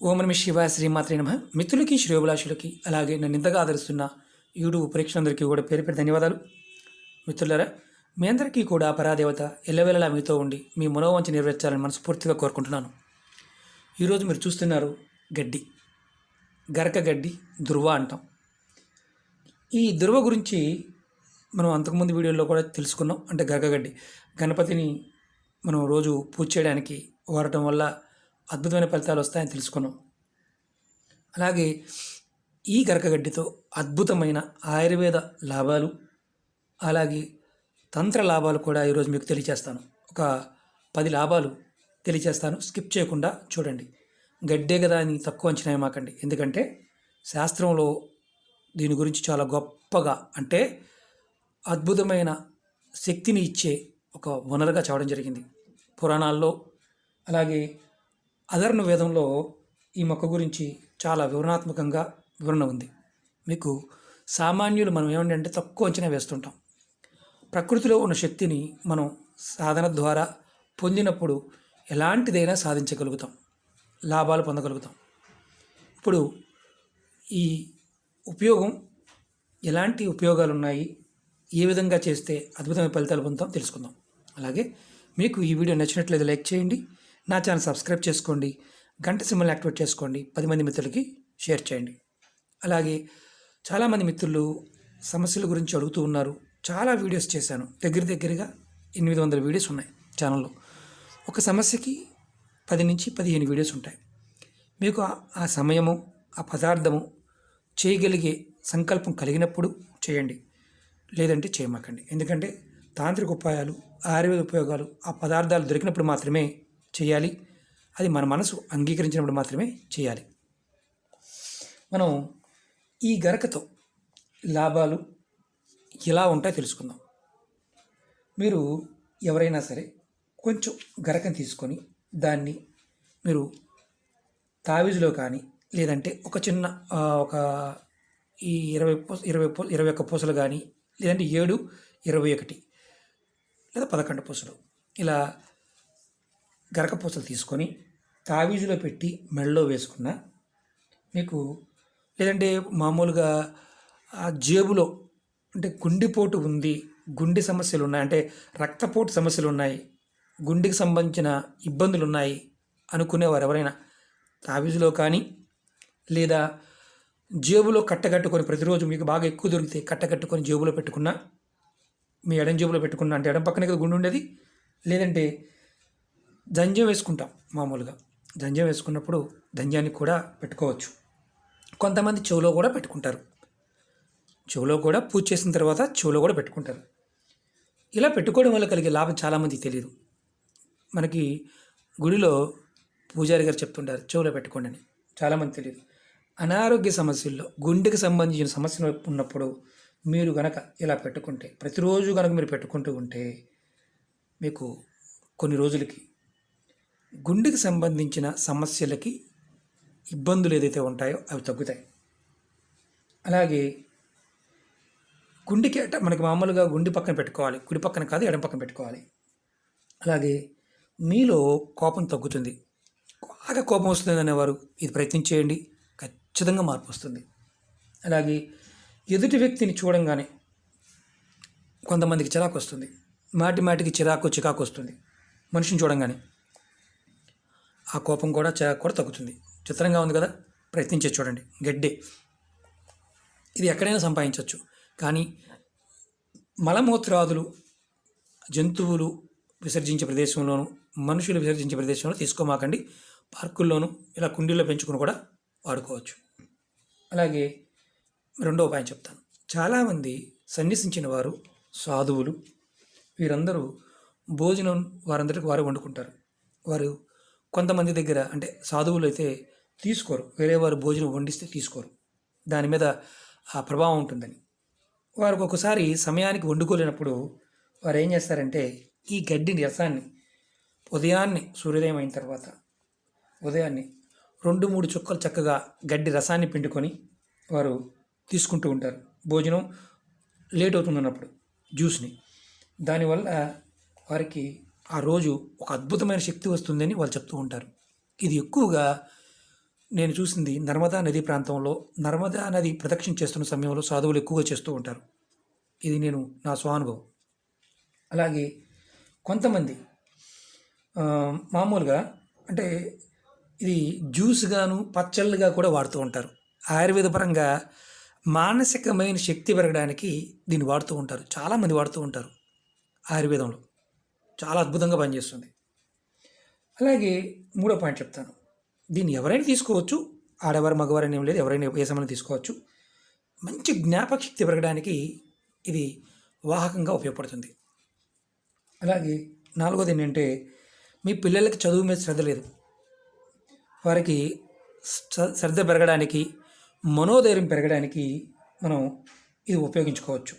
ఓం నమ శివ శ్రీమాత్రి నమ. మిత్రులకి శ్రేయోభిలాషులకి అలాగే నన్ను ఇంతగా ఆదరిస్తున్న యూట్యూబ్ ప్రేక్షకులందరికీ కూడా పేరు పేరు ధన్యవాదాలు. మిత్రులరా మీ అందరికీ కూడా పరాదేవత ఎల్లవేళలా మీతో ఉండి మీ మనోవంచ నెరవేర్చాలని మనస్ఫూర్తిగా కోరుకుంటున్నాను. ఈరోజు మీరు చూస్తున్నారు గడ్డి. గరక గడ్డి దుర్వ అంటాం. ఈ దుర్వ గురించి మనం అంతకుముందు వీడియోలో కూడా తెలుసుకున్నాం. అంటే గరకగడ్డి గణపతిని మనం రోజు పూజ చేయడానికి వాడటం వల్ల అద్భుతమైన ఫలితాలు వస్తాయని తెలుసుకున్నాం. అలాగే ఈ గరకగడ్డితో అద్భుతమైన ఆయుర్వేద లాభాలు అలాగే తంత్ర లాభాలు కూడా ఈరోజు మీకు తెలియజేస్తాను ఒక పది లాభాలు తెలియచేస్తాను. స్కిప్ చేయకుండా చూడండి. గడ్డే కదా అని తక్కువ అంచనా ఏమాకండి ఎందుకంటే శాస్త్రంలో దీని గురించి చాలా గొప్పగా అంటే అద్భుతమైన శక్తిని ఇచ్చే ఒక వనరుగా చెప్పడం జరిగింది. పురాణాల్లో అలాగే అధర్ణ వేదంలో ఈ మొక్క గురించి చాలా వివరణాత్మకంగా వివరణ ఉంది. మీకు సామాన్యులు మనం ఏమంటే అంటే తక్కువ అంచనా వేస్తుంటాం. ప్రకృతిలో ఉన్న శక్తిని మనం సాధన ద్వారా పొందినప్పుడు ఎలాంటిదైనా సాధించగలుగుతాం. లాభాలు పొందగలుగుతాం. ఇప్పుడు ఈ ఉపయోగం ఎలాంటి ఉపయోగాలు ఉన్నాయి ఏ విధంగా చేస్తే అద్భుతమైన ఫలితాలు పొందుతాం తెలుసుకుందాం. అలాగే మీకు ఈ వీడియో నచ్చినట్లయితే లైక్ చేయండి. నా ఛానల్ సబ్స్క్రైబ్ చేసుకోండి గంట సింబల్ యాక్టివేట్ చేసుకోండి పది మంది మిత్రులకి షేర్ చేయండి. అలాగే చాలామంది మిత్రులు సమస్యల గురించి అడుగుతూ ఉన్నారు. చాలా వీడియోస్ చేశాను. దగ్గర దగ్గరగా ఎనిమిది వందల వీడియోస్ ఉన్నాయి ఛానల్లో. ఒక సమస్యకి పది నుంచి పదిహేను వీడియోస్ ఉంటాయి. మీకు ఆ- ఆ సమయము ఆ పదార్థము చేయగలిగే సంకల్పం కలిగినప్పుడు చేయండి. లేదంటే చేయమాకండి. ఎందుకంటే తాంత్రిక ఉపాయాలు ఆయుర్వేద ఉపయోగాలు ఆ పదార్థాలు దొరికినప్పుడు మాత్రమే చేయాలి. అది మన మనసు అంగీకరించినప్పుడు మాత్రమే చేయాలి. మనం ఈ గరకతో లాభాలు ఎలా ఉంటాయో తెలుసుకుందాం. మీరు ఎవరైనా సరే కొంచెం గరకం తీసుకొని దాన్ని మీరు తావీజులో కానీ లేదంటే ఒక చిన్న ఒక ఈ ఇరవై పూస ఇరవై పూ ఇరవై ఒక్క పూసలు కానీ లేదంటే ఏడు ఇరవై ఒకటి లేదా పదకొండు పూసలు ఇలా గరకపూసలు తీసుకొని తావీజులో పెట్టి మెడలో వేసుకున్న మీకు లేదంటే మామూలుగా ఆ జేబులో అంటే గుండెపోటు ఉంది గుండె సమస్యలు ఉన్నాయి అంటే రక్తపోటు సమస్యలు ఉన్నాయి గుండెకి సంబంధించిన ఇబ్బందులు ఉన్నాయి అనుకునేవారు ఎవరైనా తావీజులో కానీ లేదా జేబులో కట్టగట్టుకొని ప్రతిరోజు మీకు బాగా ఎక్కువ దొరికితే కట్టగట్టుకొని జేబులో పెట్టుకున్నా మీ ఎడం జేబులో పెట్టుకున్నా అంటే ఎడం పక్కనే కదా గుండె ఉండేది లేదంటే జంజం వేసుకుంటాం మామూలుగా. జంజం వేసుకున్నప్పుడు దంజాన్ని కూడా పెట్టుకోవచ్చు. కొంతమంది చెవులో కూడా పెట్టుకుంటారు. చెవులో కూడా పూజ చేసిన తర్వాత చెవులో కూడా పెట్టుకుంటారు. ఇలా పెట్టుకోవడం వల్ల కలిగే లాభం చాలామందికి తెలియదు మనకి గుడిలో పూజారి గారు చెప్తుంటారు చెవులో పెట్టుకోండి అని. చాలామంది తెలియదు అనారోగ్య సమస్యల్లో గుండెకి సంబంధించిన సమస్యలు ఉన్నప్పుడు మీరు గనక ఇలా పెట్టుకుంటే ప్రతిరోజు గనక మీరు పెట్టుకుంటూ ఉంటే మీకు కొన్ని రోజులకి గుండెకి సంబంధించిన సమస్యలకి ఇబ్బందులు ఏదైతే ఉంటాయో అవి తగ్గుతాయి. అలాగే గుండెకి అట మనకి మామూలుగా గుండె పక్కన పెట్టుకోవాలి. కుడి పక్కన కాదు ఎడం పక్కన పెట్టుకోవాలి. అలాగే మీలో కోపం తగ్గుతుంది. బాగా కోపం వస్తుంది అనేవారు ఇది ప్రయత్నించేయండి ఖచ్చితంగా మార్పు వస్తుంది. అలాగే ఎదుటి వ్యక్తిని చూడంగానే కొంతమందికి చిరాకు వస్తుంది. మాటి మాటికి చిరాకు చికాకు వస్తుంది. మనిషిని చూడంగానే. ఆ కోపం కూడా కూడా తగ్గుతుంది. చిత్రంగా ఉంది కదా? ప్రయత్నించే చూడండి. గడ్డే. ఇది ఎక్కడైనా సంపాదించవచ్చు కానీ మలమూత్రాదులు జంతువులు విసర్జించే ప్రదేశంలోను మనుషులు విసర్జించే ప్రదేశంలో తీసుకోమాకండి. పార్కుల్లోనూ ఇలా కుండీల్లో పెంచుకుని కూడా వాడుకోవచ్చు. అలాగే రెండో ఉపాయం చెప్తాను. చాలామంది సన్యసించిన వారు సాధువులు వీరందరూ భోజనం వారందరికీ వారు వండుకుంటారు. వారు కొంతమంది దగ్గర అంటే సాధువులు అయితే తీసుకోరు. వేరే వారు భోజనం వండిస్తే తీసుకోరు. దాని మీద ఆ ప్రభావం ఉంటుందని. వారికి ఒకసారి సమయానికి వండుకోలేనప్పుడు వారు ఏం చేస్తారంటే ఈ గడ్డిని రసాన్ని ఉదయాన్నే సూర్యోదయం అయిన తర్వాత ఉదయాన్నే రెండు మూడు చుక్కలు చక్కగా గడ్డి రసాన్ని పిండుకొని వారు తీసుకుంటూ ఉంటారు. భోజనం లేట్ అవుతుంది అన్నప్పుడు జ్యూస్ని. దానివల్ల వారికి ఆ రోజు ఒక అద్భుతమైన శక్తి వస్తుందని వాళ్ళు చెప్తూ ఉంటారు. ఇది ఎక్కువగా నేను చూసింది నర్మదా నది ప్రాంతంలో నర్మదా నది ప్రదక్షిణ చేస్తున్న సమయంలో సాధువులు ఎక్కువగా చేస్తూ ఉంటారు. ఇది నేను నా స్వానుభవం. అలాగే కొంతమంది మామూలుగా అంటే ఇది జ్యూస్గాను పచ్చళ్ళుగా కూడా వాడుతూ ఉంటారు. ఆయుర్వేద పరంగా మానసికమైన శక్తి పెరగడానికి దీన్ని వాడుతూ ఉంటారు. చాలామంది వాడుతూ ఉంటారు ఆయుర్వేదంలో. చాలా అద్భుతంగా పనిచేస్తుంది. అలాగే మూడో పాయింట్ చెప్తాను. దీన్ని ఎవరైనా తీసుకోవచ్చు ఆడవారు మగవారని ఏం లేదు ఎవరైనా ఏ సమయంలో తీసుకోవచ్చు. మంచి జ్ఞాపక శక్తి పెరగడానికి ఇది వాహకంగా ఉపయోగపడుతుంది. అలాగే నాలుగోది ఏంటంటే మీ పిల్లలకి చదువు మీద శ్రద్ధ లేదు. వారికి శ్రద్ధ పెరగడానికి మనోధైర్యం పెరగడానికి మనం ఇది ఉపయోగించుకోవచ్చు.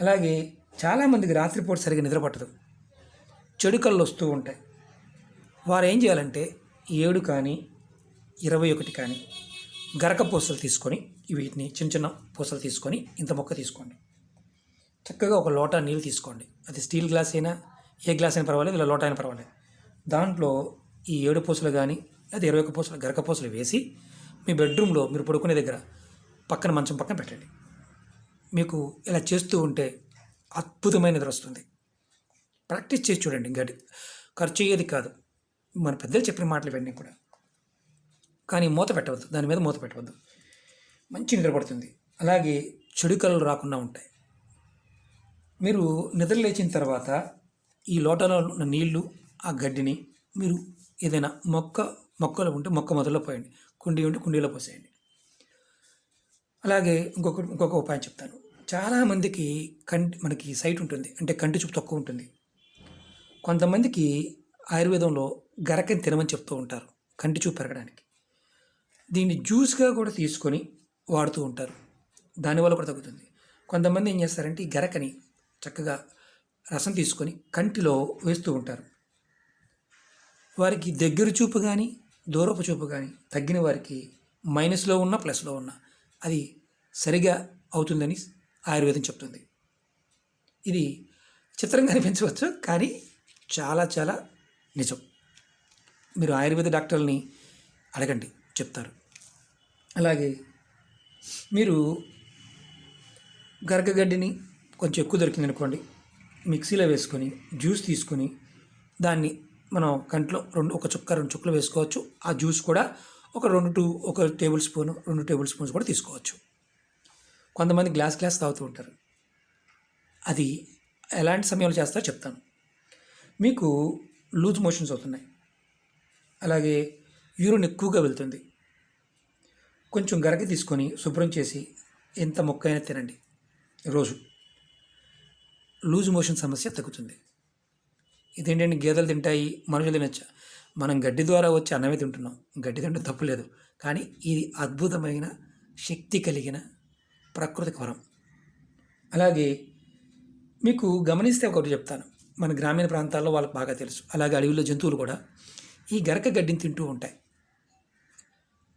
అలాగే చాలామందికి రాత్రిపూట సరిగ్గా నిద్రపట్టదు చెడు కళ్ళు వస్తూ ఉంటాయి. వారు ఏం చేయాలంటే ఏడు కానీ ఇరవై ఒకటి కానీ గరక పూసలు తీసుకొని వీటిని చిన్న చిన్న పూసలు తీసుకొని ఇంత మొక్క తీసుకోండి. చక్కగా ఒక లోటా నీళ్ళు తీసుకోండి. అది స్టీల్ గ్లాస్ అయినా ఏ గ్లాస్ అయినా పర్వాలేదు ఇలా లోటా అయినా పర్వాలేదు. దాంట్లో ఈ ఏడు పూసలు కానీ లేదా ఇరవై ఒక పూసలు గరక పూసలు వేసి మీ బెడ్రూమ్లో మీరు పడుకునే దగ్గర పక్కన మంచం పక్కన పెట్టండి. మీకు ఇలా చేస్తూ ఉంటే అద్భుతమైన నిద్ర వస్తుంది. ప్రాక్టీస్ చేసి చూడండి గడి ఖర్చు అయ్యేది కాదు. మన పెద్దలు చెప్పిన మాటలు ఇవన్నీ కూడా. కానీ మూత పెట్టవద్దు. దాని మీద మూత పెట్టవద్దు. మంచి నిద్ర పడుతుంది. అలాగే చెడు కళ్ళు రాకుండా ఉంటాయి. మీరు నిద్ర లేచిన తర్వాత ఈ లోటలో ఉన్న నీళ్ళు ఆ గడ్డిని మీరు ఏదైనా మొక్క మొక్కలు ఉంటే మొక్క మొదల్లో పోయండి. కుండీ ఉంటే కుండీలో పోసేయండి. అలాగే ఇంకొక ఇంకొక ఉపాయం చెప్తాను. చాలామందికి కంటి మనకి సైట్ ఉంటుంది. అంటే కంటి చూపు తక్కువ ఉంటుంది. కొంతమందికి ఆయుర్వేదంలో గరకని తినమని చెప్తూ ఉంటారు. కంటి చూపు పెరగడానికి. దీన్ని జ్యూస్గా కూడా తీసుకొని వాడుతూ ఉంటారు. దానివల్ల కూడా తగ్గుతుంది. కొంతమంది ఏం చేస్తారంటే ఈ గరకని చక్కగా రసం తీసుకొని కంటిలో వేస్తూ ఉంటారు. వారికి దగ్గర చూపు కానీ దూరపు చూపు కానీ తగ్గిన వారికి మైనస్లో ఉన్న ప్లస్లో ఉన్న అది సరిగా అవుతుందని ఆయుర్వేదం చెప్తుంది. ఇది చిత్రంగా అనిపించవచ్చు కానీ చాలా చాలా నిజం. మీరు ఆయుర్వేద డాక్టర్ని అడగండి చెప్తారు. అలాగే మీరు గరకగడ్డిని కొంచెం ఎక్కువ దొరికింది అనుకోండి మిక్సీలో వేసుకొని జ్యూస్ తీసుకొని దాన్ని మనం కంట్లో రెండు ఒక చుక్క రెండు చుక్కలు వేసుకోవచ్చు. ఆ జ్యూస్ కూడా ఒక రెండు టూ ఒక టేబుల్ స్పూన్ రెండు టేబుల్ స్పూన్స్ కూడా తీసుకోవచ్చు. కొంతమంది గ్లాస్ గ్లాస్ తాగుతూ ఉంటారు. అది ఎలాంటి సమయంలో చేస్తారో చెప్తాను. మీకు లూజ్ మోషన్స్ అవుతున్నాయి. అలాగే యూరిన్ ఎక్కువగా వెళ్తుంది. కొంచెం గరగ తీసుకొని శుభ్రం చేసి ఎంత మొక్క అయినా తినండి. రోజు. లూజ్ మోషన్ సమస్య తగ్గుతుంది. ఇదేంటంటే గేదెలు తింటాయి మనుషులు తినచ్చా? మనం గడ్డి ద్వారా వచ్చి అన్నమే తింటున్నాం. గడ్డి తింటే తప్పులేదు కానీ ఇది అద్భుతమైన శక్తి కలిగిన ప్రకృతిక వరం. అలాగే మీకు గమనిస్తే ఒకటి చెప్తాను. మన గ్రామీణ ప్రాంతాల్లో వాళ్ళకి బాగా తెలుసు. అలాగే అడవిలో జంతువులు కూడా ఈ గరక గడ్డిని తింటూ ఉంటాయి.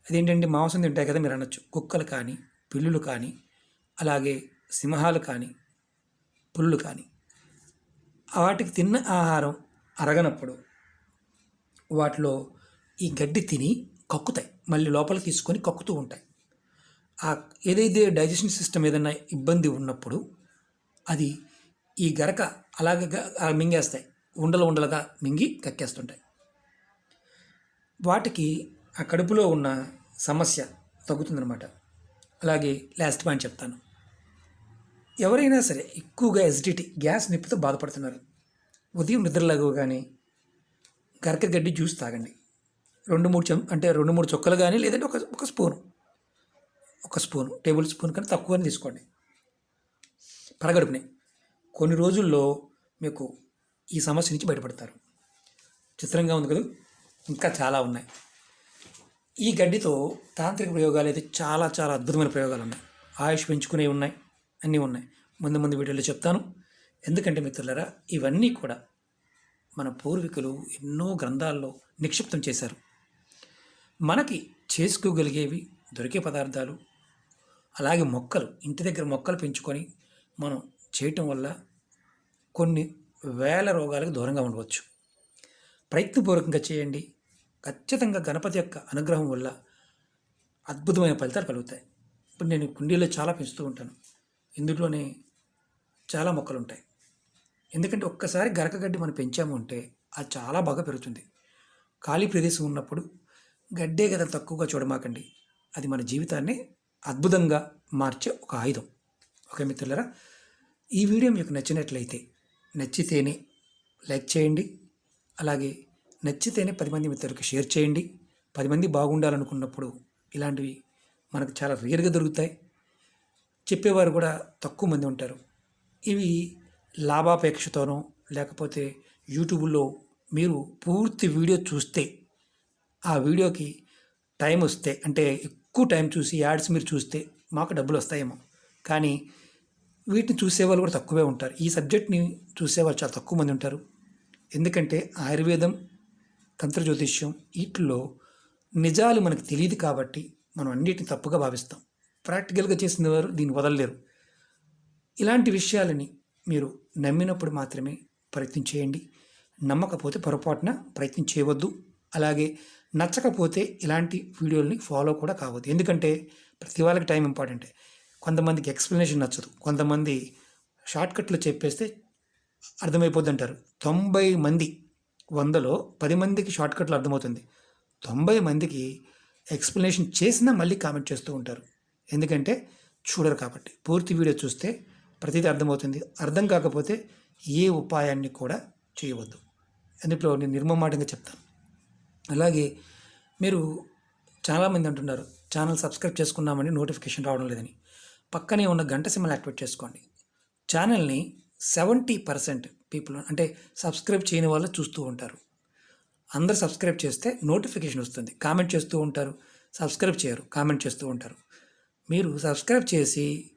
అదేంటంటే మాంసం తింటాయి కదా మీరు అనొచ్చు. కుక్కలు కానీ పిల్లులు కానీ అలాగే సింహాలు కానీ పుల్లులు కానీ. వాటికి తిన్న ఆహారం అరగనప్పుడు వాటిలో ఈ గడ్డి తిని కక్కుతాయి. మళ్ళీ లోపలికి తీసుకొని కక్కుతూ ఉంటాయి. ఏదైతే డైజెషన్ సిస్టమ్ ఏదైనా ఇబ్బంది ఉన్నప్పుడు అది ఈ గరక అలాగే మింగేస్తాయి. ఉండలు ఉండలుగా మింగి కక్కేస్తుంటాయి. వాటికి ఆ కడుపులో ఉన్న సమస్య తగ్గుతుందన్నమాట. అలాగే లాస్ట్ పాయింట్ చెప్తాను. ఎవరైనా సరే ఎక్కువగా ఎసిడిటీ గ్యాస్ నొప్పితో బాధపడుతున్నారు. ఉదయం నిద్రలేగగానే గరక గడ్డి జ్యూస్ తాగండి. రెండు మూడు చెం అంటే రెండు మూడు చుక్కలు కానీ లేదంటే ఒక ఒక స్పూను. ఒక స్పూను టేబుల్ స్పూన్ కన్నా తక్కువని తీసుకోండి. పరగడుపునే కొన్ని రోజుల్లో మీకు ఈ సమస్య నుంచి బయటపడతారు. చిత్రంగా ఉంది కదా ఇంకా చాలా ఉన్నాయి. ఈ గడ్డితో తాంత్రిక ప్రయోగాలు అయితే చాలా చాలా అద్భుతమైన ప్రయోగాలు ఉన్నాయి. ఆయుష్ పెంచుకునేవి ఉన్నాయి అన్నీ ఉన్నాయి. ముందు ముందు వీడియోలో చెప్తాను. ఎందుకంటే మిత్రులరా ఇవన్నీ కూడా మన పూర్వీకులు ఎన్నో గ్రంథాల్లో నిక్షిప్తం చేశారు. మనకి చేసుకోగలిగేవి దొరికే పదార్థాలు అలాగే మొక్కలు ఇంటి దగ్గర మొక్కలు పెంచుకొని మనం చేయటం వల్ల కొన్ని వేల రోగాలకు దూరంగా ఉండవచ్చు. ప్రయత్నపూర్వకంగా చేయండి. ఖచ్చితంగా గణపతి యొక్క అనుగ్రహం వల్ల అద్భుతమైన ఫలితాలు కలుగుతాయి. ఇప్పుడు నేను కుండీలో చాలా పెంచుతూ ఉంటాను. ఇందులోనే చాలా మొక్కలు ఉంటాయి. ఎందుకంటే ఒక్కసారి గరకగడ్డి మనం పెంచాము అంటే అది చాలా బాగా పెరుగుతుంది. ఖాళీ ప్రదేశం ఉన్నప్పుడు గడ్డే కదా తక్కువగా చూడమాకండి. అది మన జీవితాన్ని అద్భుతంగా మార్చే ఒక ఆయుధం. ఓకే మిత్రులరా? ఈ వీడియో మీకు నచ్చినట్లయితే నచ్చితేనే లైక్ చేయండి. అలాగే నచ్చితేనే పది మంది మిత్రులకు షేర్ చేయండి. పది మంది బాగుండాలనుకున్నప్పుడు ఇలాంటివి మనకు చాలా రేర్గా దొరుకుతాయి. చెప్పేవారు కూడా తక్కువ మంది ఉంటారు. ఇవి లాభాపేక్షతోనో లేకపోతే యూట్యూబ్లో మీరు పూర్తి వీడియో చూస్తే ఆ వీడియోకి టైం వస్తే అంటే ఎక్కువ టైం చూసి యాడ్స్ మీరు చూస్తే మాకు డబ్బులు వస్తాయేమో కానీ వీటిని చూసేవాళ్ళు కూడా తక్కువే ఉంటారు. ఈ సబ్జెక్ట్ని చూసేవాళ్ళు చాలా తక్కువ మంది ఉంటారు. ఎందుకంటే ఆయుర్వేదం తంత్ర జ్యోతిష్యం వీటిల్లో నిజాలు మనకు తెలియదు కాబట్టి మనం అన్నిటిని తప్పుగా భావిస్తాం. ప్రాక్టికల్గా చేసిన వారు దీన్ని వదలలేరు. ఇలాంటి విషయాలని మీరు నమ్మినప్పుడు మాత్రమే ప్రయత్నం చేయండి. నమ్మకపోతే పొరపాటున ప్రయత్నం చేయవద్దు. అలాగే నచ్చకపోతే ఇలాంటి వీడియోల్ని ఫాలో కూడా కావద్దు. ఎందుకంటే ప్రతి వాళ్ళకి టైం ఇంపార్టెంటే కొంతమందికి ఎక్స్ప్లెనేషన్ నచ్చదు. కొంతమంది షార్ట్కట్లో చెప్పేస్తే అర్థమైపోద్ది అంటారు తొంభై మంది వందలో పది మందికి షార్ట్కట్లు అర్థమవుతుంది. తొంభై మందికి ఎక్స్ప్లెనేషన్ చేసినా మళ్ళీ కామెంట్ చేస్తూ ఉంటారు. ఎందుకంటే చూడరు కాబట్టి. పూర్తి వీడియో చూస్తే ప్రతిదీ అర్థమవుతుంది. అర్థం కాకపోతే ఏ ఉపాయాన్ని కూడా చేయవద్దు. అందులో నేను నిర్మమాటంగా చెప్తాను. అలాగే మీరు చాలామంది అంటున్నారు ఛానల్ సబ్స్క్రైబ్ చేసుకున్నామని నోటిఫికేషన్ రావడం లేదని. పక్కనే ఉన్న గంట సిమ్మలు యాక్టివేట్ చేసుకోండి. ఛానల్ని సెవెంటీ పర్సెంట్ పీపుల్ అంటే సబ్స్క్రైబ్ చేయని వాళ్ళు చూస్తూ ఉంటారు. అందరు సబ్స్క్రైబ్ చేస్తే నోటిఫికేషన్ వస్తుంది. కామెంట్ చేస్తూ ఉంటారు. సబ్స్క్రైబ్ చేయరు. కామెంట్ చేస్తూ ఉంటారు. మీరు సబ్స్క్రైబ్ చేసి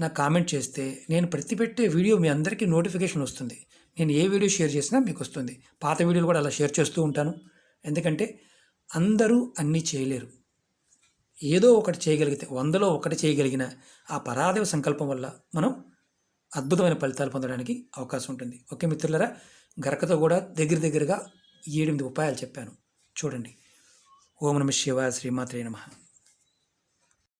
నాకు కామెంట్ చేస్తే నేను ప్రతి పెట్టే వీడియో మీ అందరికీ నోటిఫికేషన్ వస్తుంది. నేను ఏ వీడియో షేర్ చేసినా మీకు వస్తుంది. పాత వీడియోలు కూడా అలా షేర్ చేస్తూ ఉంటాను. ఎందుకంటే అందరూ అన్నీ చేయలేరు. ఏదో ఒకటి చేయగలిగితే వందలో ఒకటి చేయగలిగిన ఆ పరాదేవ సంకల్పం వల్ల మనం అద్భుతమైన ఫలితాలు పొందడానికి అవకాశం ఉంటుంది. ఓకే మిత్రులరా గరకతో కూడా దగ్గర దగ్గరగా ఏడెనిమిది ఉపాయాలు చెప్పాను. చూడండి. ఓం నమ శివాయ శ్రీమాత్రే నమ.